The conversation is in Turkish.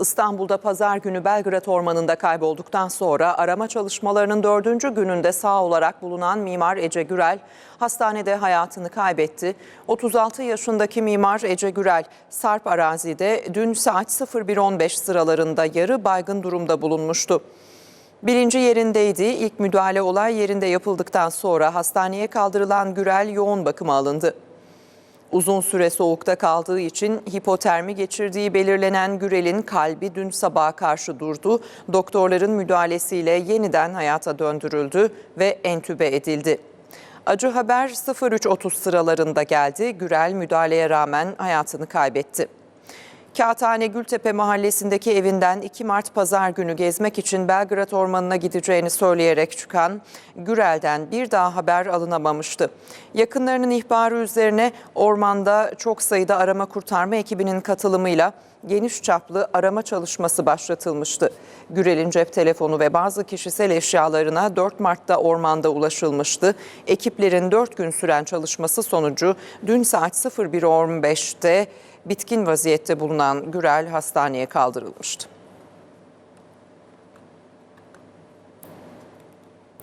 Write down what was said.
İstanbul'da pazar günü Belgrad Ormanı'nda kaybolduktan sonra arama çalışmalarının dördüncü gününde sağ olarak bulunan mimar Ece Gürel hastanede hayatını kaybetti. 36 yaşındaki mimar Ece Gürel Sarp arazide dün saat 01.15 sıralarında yarı baygın durumda bulunmuştu. Bilinci yerindeydi. İlk müdahale olay yerinde yapıldıktan sonra hastaneye kaldırılan Gürel yoğun bakıma alındı. Uzun süre soğukta kaldığı için hipotermi geçirdiği belirlenen Gürel'in kalbi dün sabaha karşı durdu. Doktorların müdahalesiyle yeniden hayata döndürüldü ve entübe edildi. Acı haber 03.30 sıralarında geldi. Gürel müdahaleye rağmen hayatını kaybetti. Kağıthane Gültepe mahallesindeki evinden 2 Mart pazar günü gezmek için Belgrad Ormanı'na gideceğini söyleyerek çıkan Gürel'den bir daha haber alınamamıştı. Yakınlarının ihbarı üzerine ormanda çok sayıda arama kurtarma ekibinin katılımıyla geniş çaplı arama çalışması başlatılmıştı. Gürel'in cep telefonu ve bazı kişisel eşyalarına 4 Mart'ta ormanda ulaşılmıştı. Ekiplerin 4 gün süren çalışması sonucu dün saat 01.15'te bitkin vaziyette bulunan Gürel hastaneye kaldırılmıştı.